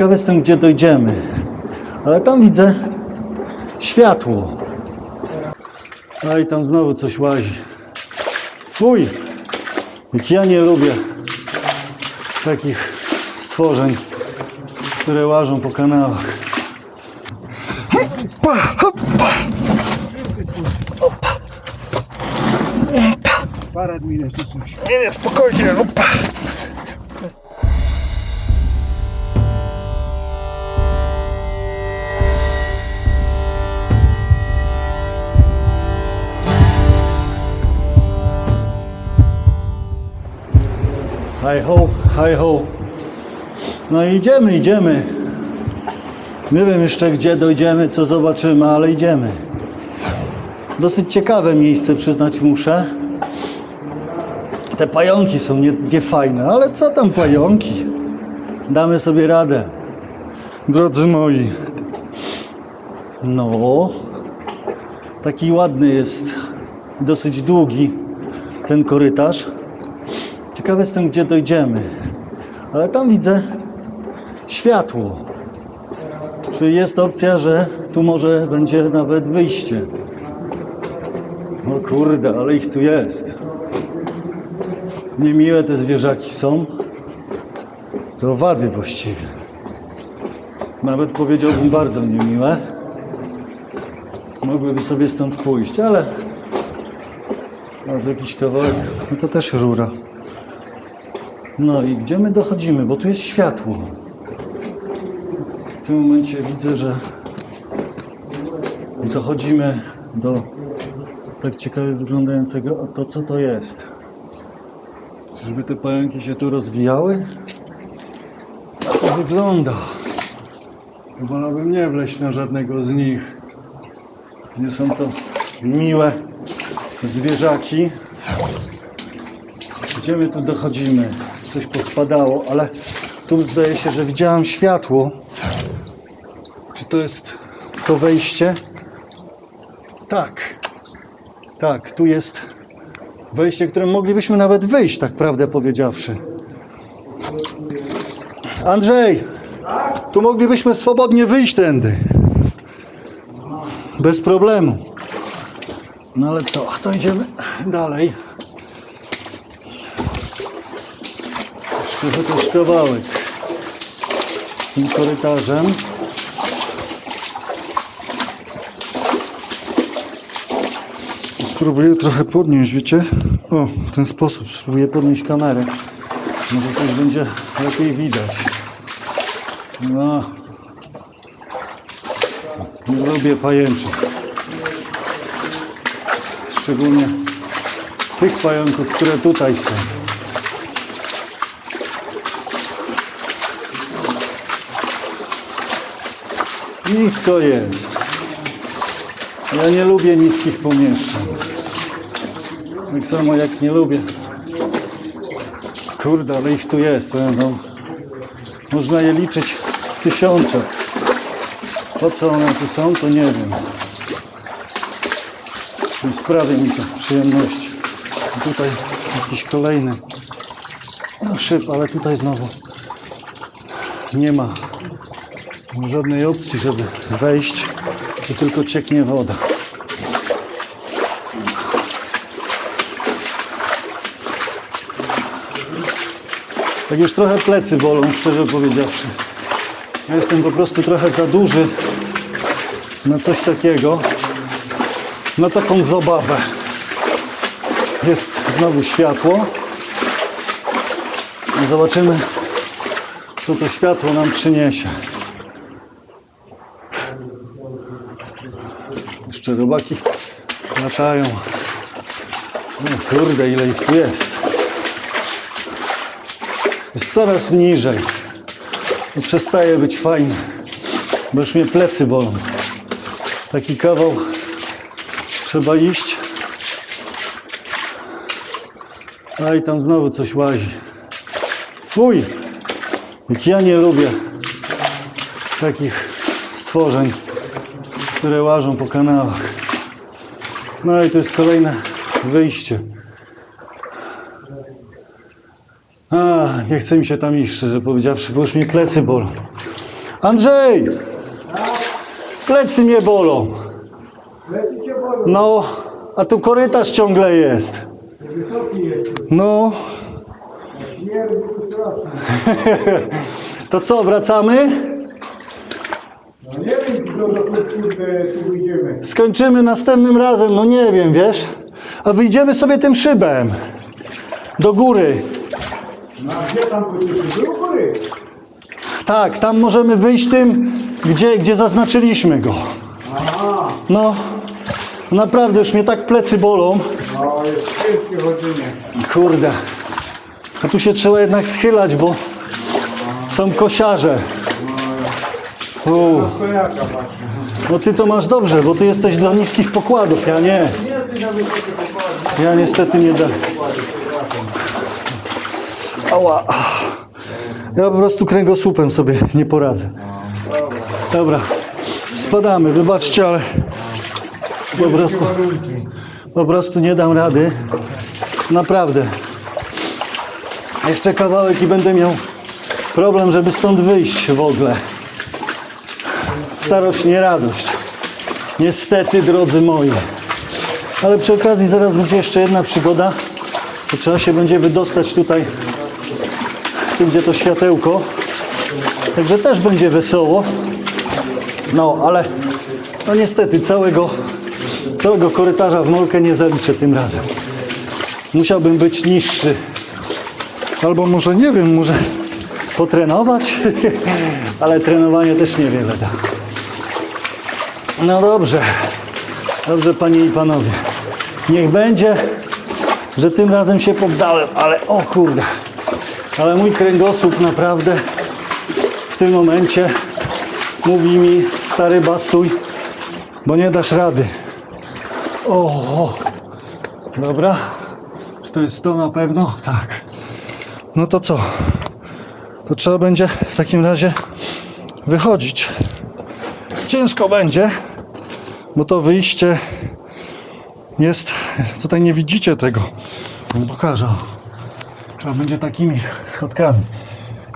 Ciekawy jestem, gdzie dojdziemy. Ale tam widzę światło. A i tam znowu coś łazi. Fuj! Jak ja nie lubię takich stworzeń, które łażą po kanałach. Hoppa, hoppa. Parę dni jeszcze coś. Nie, nie, spokojnie. Hi ho, hi ho. No idziemy, idziemy. Nie wiem jeszcze gdzie dojdziemy, co zobaczymy, ale idziemy. Dosyć ciekawe miejsce, przyznać muszę. Te pająki są nie, niefajne, ale co tam pająki? Damy sobie radę. Drodzy moi. No, taki ładny jest, dosyć długi ten korytarz. Ciekawy jestem, gdzie dojdziemy. Ale tam widzę światło. Czyli jest opcja, że tu może będzie nawet wyjście. No kurde, ale ich tu jest. Niemiłe te zwierzaki są. To wady właściwie. Nawet powiedziałbym bardzo niemiłe. Mogłyby sobie stąd pójść, ale... To jakiś kawałek... No to też rura. No i gdzie my dochodzimy? Bo tu jest światło. W tym momencie widzę, że dochodzimy do tak ciekawie wyglądającego. A to co to jest? Czyżby te pająki się tu rozwijały? A to wygląda. Wolałbym nie wleźć na żadnego z nich. Nie są to miłe zwierzaki. Gdzie my tu dochodzimy? Coś pospadało, ale tu zdaje się, że widziałem światło. Czy to jest to wejście? Tak. Tak, tu jest wejście, którym moglibyśmy nawet wyjść, tak prawdę powiedziawszy. Andrzej! Tu moglibyśmy swobodnie wyjść tędy. Bez problemu. No ale co, to idziemy dalej. Jeszcze chociaż kawałek tym korytarzem. Spróbuję trochę podnieść, wiecie? O, w ten sposób spróbuję podnieść kamerę. Może tak będzie lepiej widać. No. Nie lubię pajęczych. Szczególnie tych pająków, które tutaj są. Nisko jest. Ja nie lubię niskich pomieszczeń. Tak samo jak nie lubię. Kurde, ale ich tu jest, powiem wam. Można je liczyć w tysiącach. Po co one tu są, to nie wiem. Nie sprawia mi to przyjemności. Tutaj jakiś kolejny no, szyb, ale tutaj znowu nie ma żadnej opcji, żeby wejść. Tu tylko cieknie woda. Tak już trochę plecy bolą, szczerze powiedziawszy. Ja jestem po prostu trochę za duży na coś takiego. Na taką zabawę. Jest znowu światło. Zobaczymy, co to światło nam przyniesie. Jeszcze robaki latają. No kurde, ile ich tu jest. Jest coraz niżej. I przestaje być fajnie, bo już mnie plecy bolą. Taki kawał trzeba iść. A i tam znowu coś łazi. Fuj! Jak ja nie lubię takich stworzeń, które łażą po kanałach. No i to jest kolejne wyjście. A, nie chce mi się tam iść, szczerze powiedziawszy, bo już mi plecy bolą. Andrzej! Plecy mnie bolą. No, a tu korytarz ciągle jest. No, to co, wracamy? No nie wiem, Skończymy następnym razem, no nie wiem, wiesz? A wyjdziemy sobie tym szybem. Do góry. No a gdzie tam? Do góry. Tak, tam możemy wyjść tym, gdzie, gdzie zaznaczyliśmy go. Aha, No, naprawdę już mnie tak plecy bolą. no jest chodzenie. Kurde. A tu się trzeba jednak schylać, bo są kosiarze. U, no ty to masz dobrze, bo ty jesteś dla niskich pokładów, ja nie. Ja niestety nie da. Ała. Ja po prostu kręgosłupem sobie nie poradzę. Dobra, spadamy, wybaczcie, ale po prostu, po prostu nie dam rady. Naprawdę. Jeszcze kawałek i będę miał problem, żeby stąd wyjść w ogóle. Starość, nie radość. Niestety, drodzy moi. Ale przy okazji zaraz będzie jeszcze jedna przygoda. To trzeba się będzie wydostać tutaj, tu gdzie to światełko. Także też będzie wesoło. No, ale no niestety całego, całego korytarza w molkę nie zaliczę tym razem. Musiałbym być niższy. Albo może nie wiem, może potrenować, ale trenowanie też niewiele da. No dobrze. Dobrze, panie i panowie. Niech będzie, że tym razem się poddałem, ale o kurde. Ale mój kręgosłup naprawdę w tym momencie mówi mi stary bastuj, bo nie dasz rady. O, o. dobra. Czy to jest to na pewno? Tak. No to co? To trzeba będzie w takim razie wychodzić. Ciężko będzie, bo to wyjście jest. Tutaj nie widzicie tego. Pokażę. Trzeba będzie takimi schodkami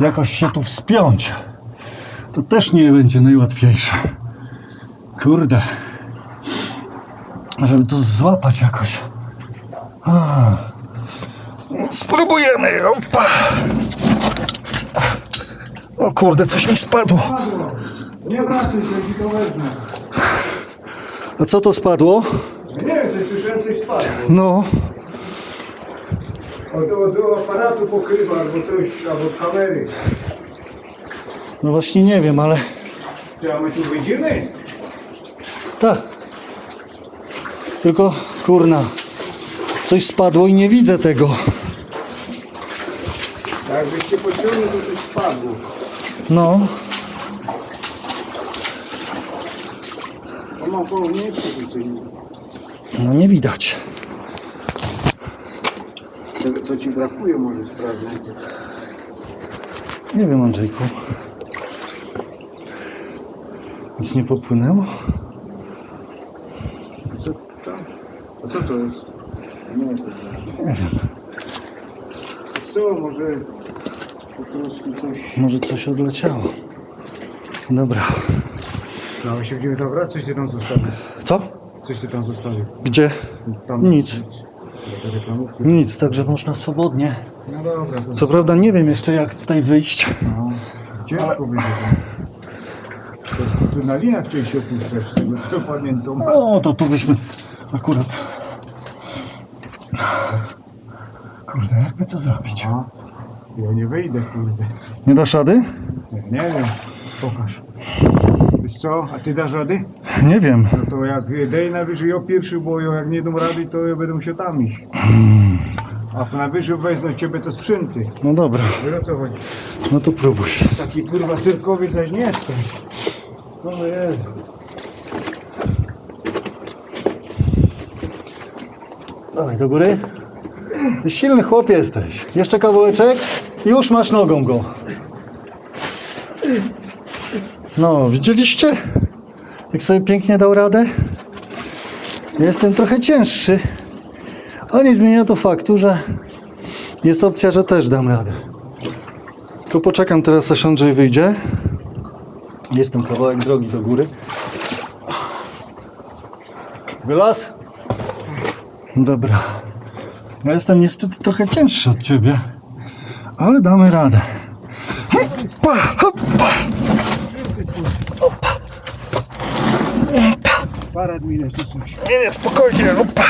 jakoś się tu wspiąć. To też nie będzie najłatwiejsze. Kurde. Żeby to złapać jakoś. A. Spróbujemy. Opa. O kurde, coś mi spadło. Nie wracaj się, to wezmę. A co to spadło? Nie wiem, coś słyszałem, coś spadło. No, Od, od aparatu pokrywa albo coś, albo od kamery. no właśnie nie wiem, ale Czy a my tu wyjdziemy? tak. Tylko kurna, coś spadło i nie widzę tego. Jakbyście pociągnął, to coś spadło. No, To mam koło mnie coś. No nie widać. To, to ci brakuje może sprawdzić. Nie wiem, Andrzejku. Nic nie popłynęło? Co tam? A co to jest? Nie wiem. Nie wiem. Co, może po prostu coś... Może coś odleciało. Dobra. No, my się będziemy tam wracać, coś ty tam zostawił. Co? Coś ty tam zostawił. Gdzie? Tam, Nic. Te reklamówki. Nic, także można swobodnie. No dobra, to Co prawda nie wiem jeszcze jak tutaj wyjść. no, ciężko będzie tam. To, to na linach chcieli się opuszczać, z tego co pamiętam. O, to tu byśmy akurat... Kurde, jakby to zrobić? A, ja nie wyjdę, kurde. Nie dasz rady? Nie wiem, pokaż. Wiesz co, a ty dasz rady? Nie wiem. No to jak dej najwyżej ja pierwszy, bo ja jak nie dam rady, to ja będę musiał tam iść. A najwyżej wezmę ciebie to sprzęty. No dobra, Wiesz o co chodzi? no to próbuj. Taki kurwa cyrkowiec zaś nie jestem. No jest. Dawaj, do góry. Ty silny chłop jesteś. Jeszcze kawałeczek i już masz nogą go. No, widzieliście? Jak sobie pięknie dał radę? Jestem trochę cięższy, ale nie zmienia to faktu, że jest opcja, że też dam radę. Tylko poczekam teraz, aż Andrzej wyjdzie. Jestem kawałek drogi do góry. Wylaz? Dobra. Ja jestem niestety trochę cięższy od ciebie, ale damy radę. Parad minę czy coś. Nie, nie, spokojnie, hoppa.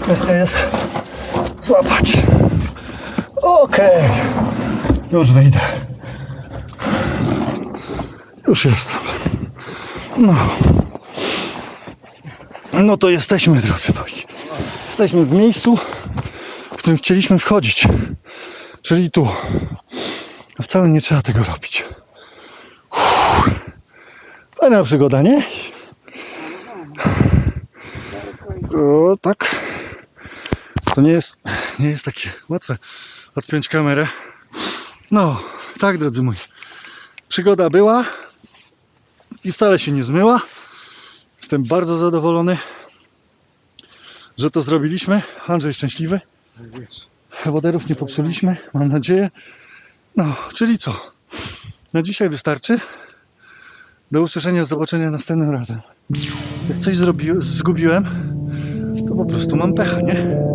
Kwestia jest złapać. Okej. Już wyjdę. Już jestem. No. No to jesteśmy, drodzy moi. Jesteśmy w miejscu, w którym chcieliśmy wchodzić. Czyli tu. Wcale nie trzeba tego robić. Uff. Fajna przygoda, nie? O, tak. To nie jest, nie jest takie łatwe odpiąć kamerę. No, tak, drodzy moi. Przygoda była i wcale się nie zmyła. Jestem bardzo zadowolony, że to zrobiliśmy. Andrzej szczęśliwy. Woderów nie popsuliśmy, mam nadzieję. No, czyli co? Na dzisiaj wystarczy. Do usłyszenia, zobaczenia następnym razem. Jak coś zgubiłem, to po prostu mam pecha, nie?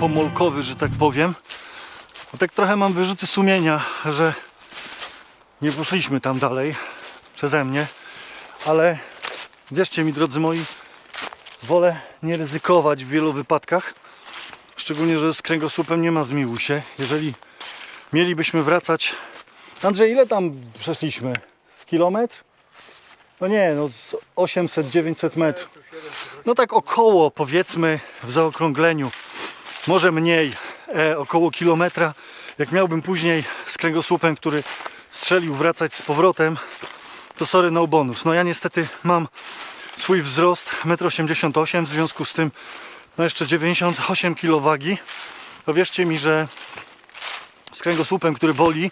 Pomolkowy, że tak powiem. Bo tak trochę mam wyrzuty sumienia, że nie poszliśmy tam dalej przeze mnie, ale wierzcie mi, drodzy moi, wolę nie ryzykować w wielu wypadkach. Szczególnie, że z kręgosłupem nie ma zmiłuj się. Jeżeli mielibyśmy wracać. Andrzej, ile tam przeszliśmy? Z kilometr? No nie, no z 800-900 metrów. No tak około powiedzmy w zaokrągleniu, może mniej, e, około kilometra. Jak miałbym później z kręgosłupem, który strzelił wracać z powrotem, to sorry no bonus. No ja niestety mam swój wzrost 1,88 m, w związku z tym no jeszcze 98 kg. To wierzcie mi, że z kręgosłupem, który boli,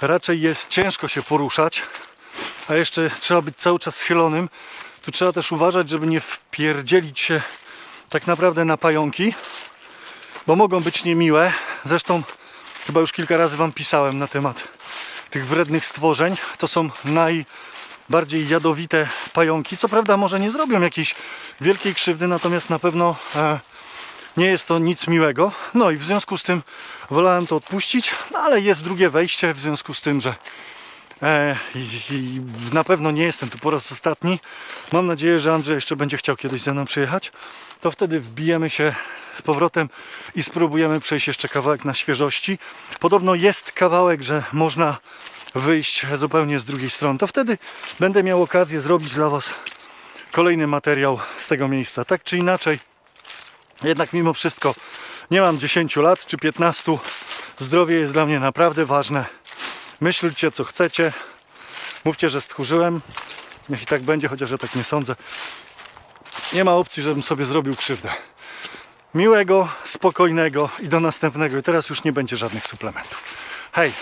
raczej jest ciężko się poruszać, a jeszcze trzeba być cały czas schylonym. Tu trzeba też uważać, żeby nie wpierdzielić się tak naprawdę na pająki, bo mogą być niemiłe. Zresztą chyba już kilka razy Wam pisałem na temat tych wrednych stworzeń. To są najbardziej jadowite pająki. Co prawda może nie zrobią jakiejś wielkiej krzywdy, natomiast na pewno e, nie jest to nic miłego. No i w związku z tym wolałem to odpuścić, no ale jest drugie wejście, w związku z tym, że na pewno nie jestem tu po raz ostatni. Mam nadzieję, że Andrzej jeszcze będzie chciał kiedyś ze mną przyjechać. To wtedy wbijemy się z powrotem i spróbujemy przejść jeszcze kawałek na świeżości. Podobno jest kawałek, że można wyjść zupełnie z drugiej strony. To wtedy będę miał okazję zrobić dla Was kolejny materiał z tego miejsca. Tak czy inaczej, jednak mimo wszystko nie mam 10 lat czy 15. Zdrowie jest dla mnie naprawdę ważne. Myślcie co chcecie. Mówcie, że stchórzyłem. Niech i tak będzie, chociaż ja tak nie sądzę. Nie ma opcji, żebym sobie zrobił krzywdę. Miłego, spokojnego i do następnego. I teraz już nie będzie żadnych suplementów. Hej!